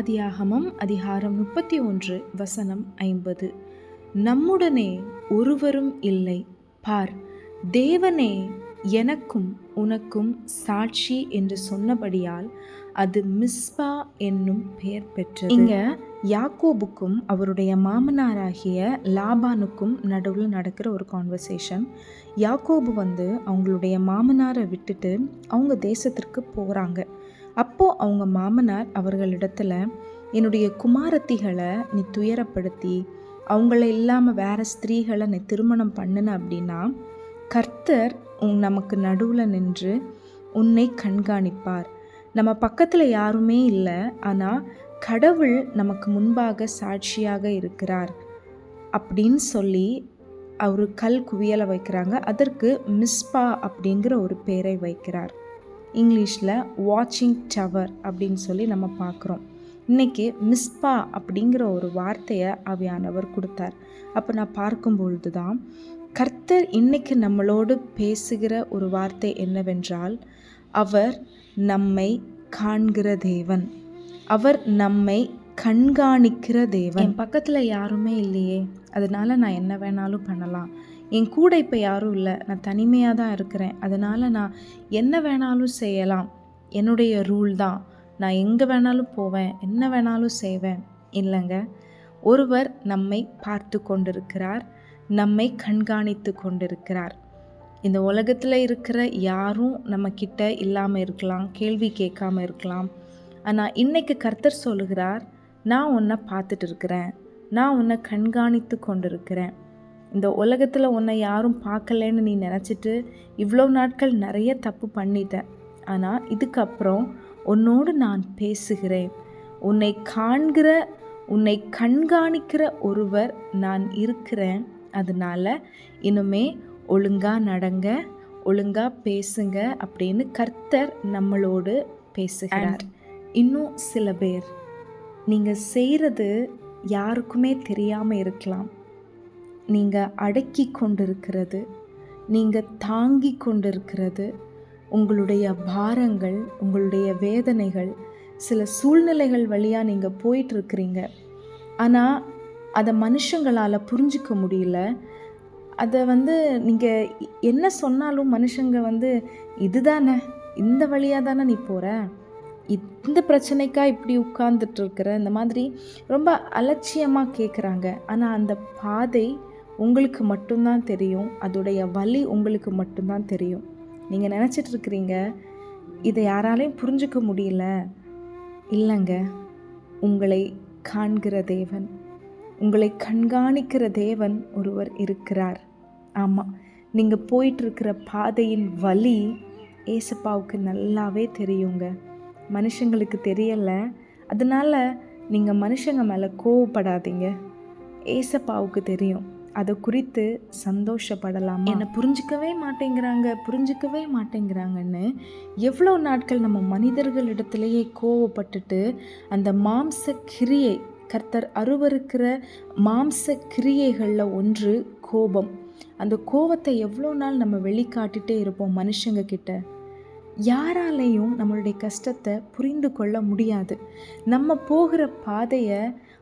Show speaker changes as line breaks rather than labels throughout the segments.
ஆதியாகமம் அதிகாரம் முப்பத்தி ஒன்று வசனம் ஐம்பது. நம்முடனே ஒருவரும் இல்லை. பார் தேவனே எனக்கும் உனக்கும் சாட்சி என்று சொன்னபடியால் அது மிஸ்பா என்னும் பெயர் பெற்றது. இங்க யாக்கோபுக்கும் அவருடைய மாமனாராகிய லாபானுக்கும் நடுவில் நடக்கிற ஒரு கான்வர்சேஷன் யாக்கோபு வந்து அவங்களுடைய மாமனாரை விட்டுட்டு அவங்க தேசத்திற்கு போகிறாங்க அப்போது அவங்க மாமனார் அவர்களிடத்துல என்னுடைய குமாரத்திகளை நீ துயரப்படுத்தி அவங்கள இல்லாமல் வேற ஸ்திரீகளை நீ திருமணம் பண்ணின அப்படின்னா கர்த்தர் உன் நமக்கு நடுவில் நின்று உன்னை கண்காணிப்பார். நம்ம பக்கத்தில் யாருமே இல்லை ஆனால் கடவுள் நமக்கு முன்பாக சாட்சியாக இருக்கிறார். அப்படின்னு சொல்லி அவர் கல் குவியலை வைக்கிறாங்க. அதற்கு மிஸ்பா அப்படிங்கிற ஒரு பேரை வைக்கிறார். இங்கிலீஷில் வாட்சிங் டவர் அப்படின்னு சொல்லி நம்ம பார்க்குறோம். இன்றைக்கி மிஸ்பா அப்படிங்கிற ஒரு வார்த்தையை அவையானவர் கொடுத்தார். அப்போ நான் பார்க்கும் பொழுது தான் கர்த்தர் இன்னைக்கு நம்மளோடு பேசுகிற ஒரு வார்த்தை என்னவென்றால் அவர் நம்மை காண்கிற தேவன். அவர் நம்மை கண்காணிக்கிற தேவன். என் பக்கத்தில் யாருமே இல்லையே. அதனால நான் என்ன வேணாலும் பண்ணலாம். என் கூட இப்போ யாரும் இல்லை. நான் தனிமையாக தான் இருக்கிறேன். அதனால் நான் என்ன வேணாலும் செய்யலாம். என்னுடைய ரூல் தான். நான் எங்கே வேணாலும் போவேன். என்ன வேணாலும் செய்வேன். இல்லைங்க. ஒருவர் நம்மை பார்த்து கொண்டிருக்கிறார். நம்மை கண்காணித்து கொண்டிருக்கிறார். இந்த உலகத்தில் இருக்கிற யாரும் நம்மக்கிட்ட இல்லாமல் இருக்கலாம். கேள்வி கேட்காம இருக்கலாம். ஆனால் இன்றைக்கு கர்த்தர் சொல்லுகிறார் நான் உன்னை பார்த்துட்டு இருக்கிறேன். நான் உன்னை கண்காணித்து கொண்டிருக்கிறேன். இந்த உலகத்தில் உன்னை யாரும் பார்க்கலன்னு நீ நினச்சிட்டு இவ்வளோ நாட்கள் நிறைய தப்பு பண்ணிட்டேன் ஆனால் இதுக்கப்புறம் உன்னோடு நான் பேசுகிறேன். உன்னை காண்கிற உன்னை கண்காணிக்கிற ஒருவர் நான் இருக்கிறேன். அதனால இனிமே ஒழுங்காக நடங்க ஒழுங்காக பேசுங்க அப்படின்னு கர்த்தர் நம்மளோடு பேசுகிறார். இன்னும் சில பேர். நீங்கள் செய்கிறது யாருக்குமே தெரியாமல் இருக்கலாம். நீங்கள் அடக்கி கொண்டிருக்கிறது நீங்கள் தாங்கி கொண்டிருக்கிறது. உங்களுடைய பாரங்கள் உங்களுடைய வேதனைகள் சில சூழ்நிலைகள் வழியாக நீங்கள் போயிட்டுருக்கிறீங்க. ஆனால் அதை மனுஷங்களால் புரிஞ்சிக்க முடியல. அதை வந்து நீங்கள் என்ன சொன்னாலும் மனுஷங்க வந்து இதுதானே இந்த வழியாக தானே நீ போகிற இந்த பிரச்சனைக்கா இப்படி உட்கார்ந்துட்டு இருக்கிற இந்த மாதிரி ரொம்ப அலட்சியமாக கேட்குறாங்க ஆனால் அந்த பாதை உங்களுக்கு மட்டும்தான் தெரியும். அதோடைய வலி உங்களுக்கு மட்டும்தான் தெரியும். நீங்கள் நினச்சிட்டு இருக்கிறீங்க இதை யாராலையும் புரிஞ்சுக்க முடியல. இல்லைங்க. உங்களை காண்கிற தேவன் உங்களை கண்காணிக்கிற தேவன் ஒருவர் இருக்கிறார். ஆமாம் நீங்கள் போயிட்டுருக்கிற பாதையின் வலி ஏசப்பாவுக்கு நல்லாவே தெரியுங்க. மனுஷங்களுக்கு தெரியலை. அதனால் நீங்கள் மனுஷங்க மேலே கோவப்படாதீங்க. ஏசப்பாவுக்கு தெரியும். அதை குறித்து சந்தோஷப்படலாம்? என்னை புரிஞ்சிக்கவே மாட்டேங்கிறாங்க புரிஞ்சிக்கவே மாட்டேங்கிறாங்கன்னு எவ்வளோ நாட்கள் நம்ம மனிதர்களிடத்திலேயே கோவப்பட்டுட்டு அந்த மாம்ச கிரியை கர்த்தர் அருவருக்கிற மாம்ச கிரியைகளில் ஒன்று கோபம். அந்த கோபத்தை எவ்வளோ நாள் நம்ம வெளிக்காட்டிகிட்டே இருப்போம் மனுஷங்க கிட்ட. யாராலையும் நம்மளுடைய கஷ்டத்தை புரிந்து கொள்ள முடியாது. நம்ம போகிற பாதையை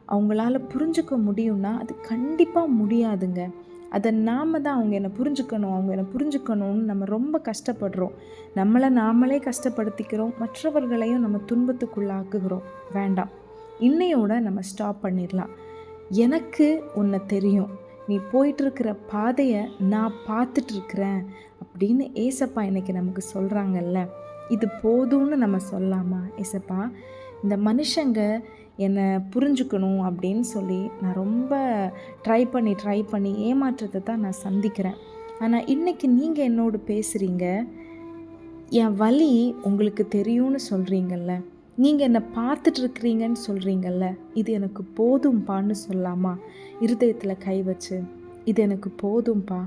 அவங்களால புரிஞ்சுக்க முடியும்னா அது கண்டிப்பாக முடியாதுங்க. அதை நாம் தான் அவங்க என்னை புரிஞ்சுக்கணும் அவங்க என்னை புரிஞ்சுக்கணும்னு நம்ம ரொம்ப கஷ்டப்படுறோம். நம்மளை நாமளே கஷ்டப்படுத்திக்கிறோம். மற்றவர்களையும் நம்ம துன்பத்துக்குள்ளாக்குகிறோம். வேண்டாம். இன்னையோட நம்ம ஸ்டாப் பண்ணிடலாம். எனக்கு உன்னை தெரியும். நீ போயிட்டுருக்கிற பாதையை நான் பார்த்துட்ருக்குறேன் அப்படின்னு ஏசப்பா இன்னைக்கு நமக்கு சொல்கிறாங்கல்ல இது போதும்னு நம்ம சொல்லாமா? ஏசப்பா இந்த மனுஷங்க என்னை புரிஞ்சுக்கணும் அப்படின்னு சொல்லி நான் ரொம்ப ட்ரை பண்ணி ட்ரை பண்ணி ஏமாற்றத்தை தான் நான் சந்திக்கிறேன். ஆனால் இன்றைக்கி நீங்கள் என்னோடு பேசுகிறீங்க என் வலி உங்களுக்கு தெரியும்னு சொல்கிறீங்கல்ல நீங்கள் என்னை பார்த்துட்ருக்கிறீங்கன்னு சொல்கிறீங்கல்ல இது எனக்கு போதும்ப்பான்னு சொல்லாமா? இருதயத்தில் கை வச்சு இது எனக்கு போதும்ப்பா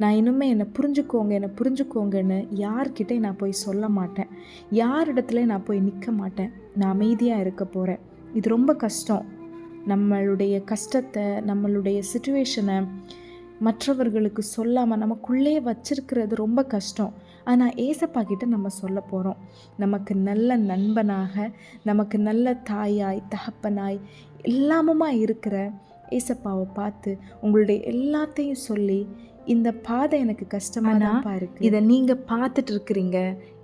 நான் இனிமேல் என்னை புரிஞ்சுக்கோங்க என்னை புரிஞ்சுக்கோங்கன்னு யார்கிட்டே நான் போய் சொல்ல மாட்டேன். யாரிடத்துல நான் போய் நிற்க மாட்டேன். நான் அமைதியாக இருக்க போகிறேன் இது ரொம்ப கஷ்டம். நம்மளுடைய கஷ்டத்தை நம்மளுடைய சுச்சுவேஷனை மற்றவர்களுக்கு சொல்லாமல் நமக்குள்ளே வச்சிருக்கிறது ரொம்ப கஷ்டம். ஆனால் ஏசப்பா கிட்ட நம்ம சொல்ல போகிறோம் நமக்கு நல்ல நண்பனாக நமக்கு நல்ல தாயாய் தகப்பனாய் எல்லாமுமா இருக்கிற ஏசப்பாவை பார்த்து உங்களுடைய எல்லாத்தையும் சொல்லி இந்த பாதை எனக்கு கஷ்டமாக இருக்கு. இதை நீங்கள் பார்த்துட்டு இருக்கிறீங்க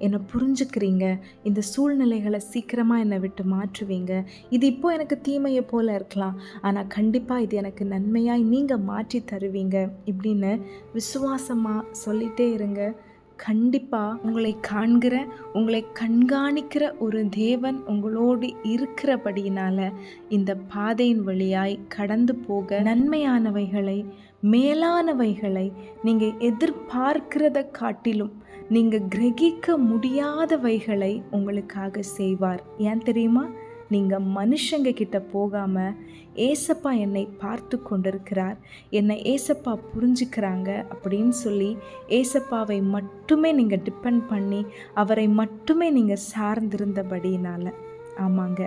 என்னை புரிஞ்சுக்கிறீங்க இந்த சூழ்நிலைகளை சீக்கிரமாக என்னை விட்டு மாற்றுவீங்க. இது இப்போ எனக்கு தீமையை போல இருக்கலாம். ஆனால் கண்டிப்பாக இது எனக்கு நன்மையாய் நீங்கள் மாற்றி தருவீங்க இப்படின்னு விசுவாசமாக சொல்லிகிட்டே இருங்க. கண்டிப்பாக உங்களை காண்கிற உங்களை கண்காணிக்கிற ஒரு தேவன் உங்களோடு இருக்கிறபடியினால இந்த பாதையின் வழியாய் கடந்து போக நன்மையானவைகளை மேலானவைகளை நீங்கள் எதிர்பார்க்கிறத காட்டிலும் நீங்கள் கிரகிக்க முடியாதவைகளை உங்களுக்காக செய்வார். ஏன் தெரியுமா? நீங்கள் மனுஷங்க கிட்ட போகாமல் ஏசப்பா என்னை பார்த்து கொண்டிருக்கிறார். என்னை ஏசப்பா புரிஞ்சுக்கிறாங்க அப்படின்னு சொல்லி ஏசப்பாவை மட்டுமே நீங்கள் டிபெண்ட் பண்ணி அவரை மட்டுமே நீங்கள் சார்ந்திருந்தபடியினால். ஆமாங்க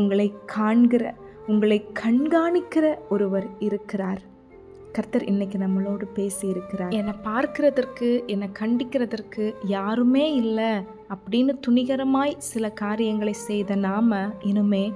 உங்களை காண்கிற உங்களை கண்காணிக்கிற ஒருவர் இருக்கிறார். கர்த்தர் இன்னைக்கு நம்மளோடு பேசி இருக்கிறார் என்னை பார்க்கிறதற்கு என்னை கண்டிக்கிறதற்கு யாருமே இல்லை அப்படின்னு துணிகரமாய் சில காரியங்களை செய்த நாம இனிமே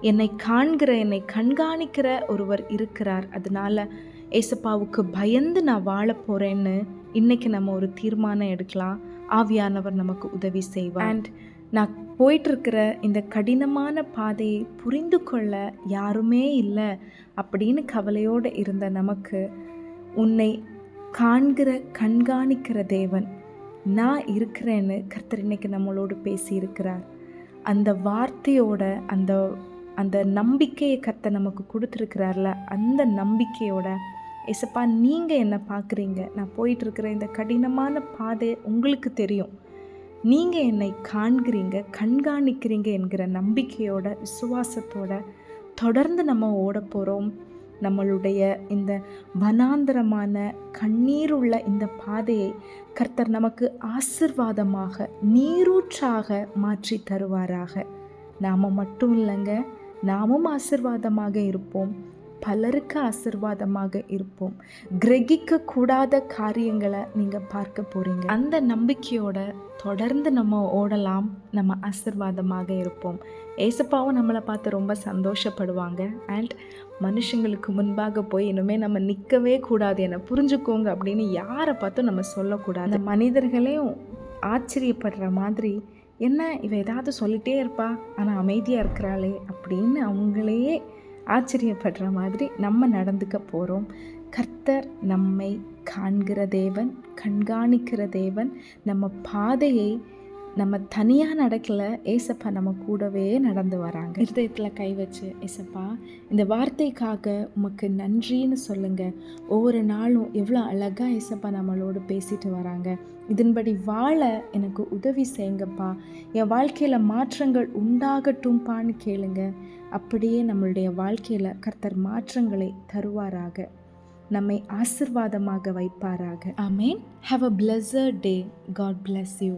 என்னை காண்கிற என்னை கண்காணிக்கிற ஒருவர் இருக்கிறார். அதனால ஏசப்பாவுக்கு பயந்து நான் வாழ போகிறேன்னு இன்றைக்கி நம்ம ஒரு தீர்மானம் எடுக்கலாம். ஆவியானவர் நமக்கு உதவி செய்வார். அண்ட் நான் போயிட்டுருக்கிற இந்த கடினமான பாதையை புரிந்து கொள்ள யாருமே இல்லை அப்படின்னு கவலையோடு இருந்த நமக்கு உன்னை காண்கிற கண்காணிக்கிற தேவன் நான் இருக்கிறேன்னு கர்த்தர் இன்னைக்கு நம்மளோடு பேசியிருக்கிறார். அந்த வார்த்தையோட அந்த அந்த நம்பிக்கையை கர்த்தர் நமக்கு கொடுத்துருக்கிறார்ல அந்த நம்பிக்கையோட எசப்பா நீங்கள் என்ன பார்க்குறீங்க? நான் போயிட்டுருக்கிற இந்த கடினமான பாதை உங்களுக்கு தெரியும். நீங்கள் என்னை காண்கிறீங்க கண்காணிக்கிறீங்க என்கிற நம்பிக்கையோட விசுவாசத்தோட தொடர்ந்து நம்ம ஓட போகிறோம் நம்மளுடைய இந்த வனாந்திரமான கண்ணீருள்ள இந்த பாதையை கர்த்தர் நமக்கு ஆசிர்வாதமாக நீரூற்றாக மாற்றி தருவாராக. நாம் மட்டும் இல்லைங்க நாமும் ஆசிர்வாதமாக இருப்போம். பலருக்கு ஆசிர்வாதமாக இருப்போம். கிரகிக்க கூடாத காரியங்களை நீங்கள் பார்க்க போகிறீங்க அந்த நம்பிக்கையோட தொடர்ந்து நம்ம ஓடலாம். நம்ம ஆசிர்வாதமாக இருப்போம். ஏசப்பாவும் நம்மளை பார்த்து ரொம்ப சந்தோஷப்படுவாங்க. அண்ட் மனுஷங்களுக்கு முன்பாக போய் இனிமே நம்ம நிற்கவே கூடாது. என புரிஞ்சுக்கோங்க அப்படின்னு யாரை பார்த்தும் நம்ம சொல்லக்கூடாது. அந்த மனிதர்களையும் ஆச்சரியப்படுற மாதிரி என்ன இவ ஏதாவது சொல்லிகிட்டே இருப்பா? ஆனால் அமைதியாக இருக்கிறாளே? அப்படின்னு அவங்களையே ஆச்சரியப்படுற மாதிரி நம்ம நடந்துக்க போகிறோம் கர்த்தர் நம்மை காண்கிற தேவன் கண்காணிக்கிற தேவன் நம்ம பாதையை நம்ம தனியாக நடக்கல ஏசப்பா நம்ம கூடவே நடந்து வராங்க. இருதயத்தில் கை வச்சு ஏசப்பா இந்த வார்த்தைக்காக உமக்கு நன்றின்னு சொல்லுங்கள் ஒவ்வொரு நாளும் எவ்வளோ அழகாக ஏசப்பா நம்மளோடு பேசிட்டு வராங்க. இதன்படி வாழ எனக்கு உதவி செய்யுங்கப்பா. என் வாழ்க்கையில் மாற்றங்கள் உண்டாகட்டும்பான்னு கேளுங்க. அப்படியே நம்மளுடைய வாழ்க்கையில் கர்த்தர் மாற்றங்களை தருவாராக. நம்மை ஆசிர்வாதமாக வைப்பாராக. I mean have a pleasure day God bless you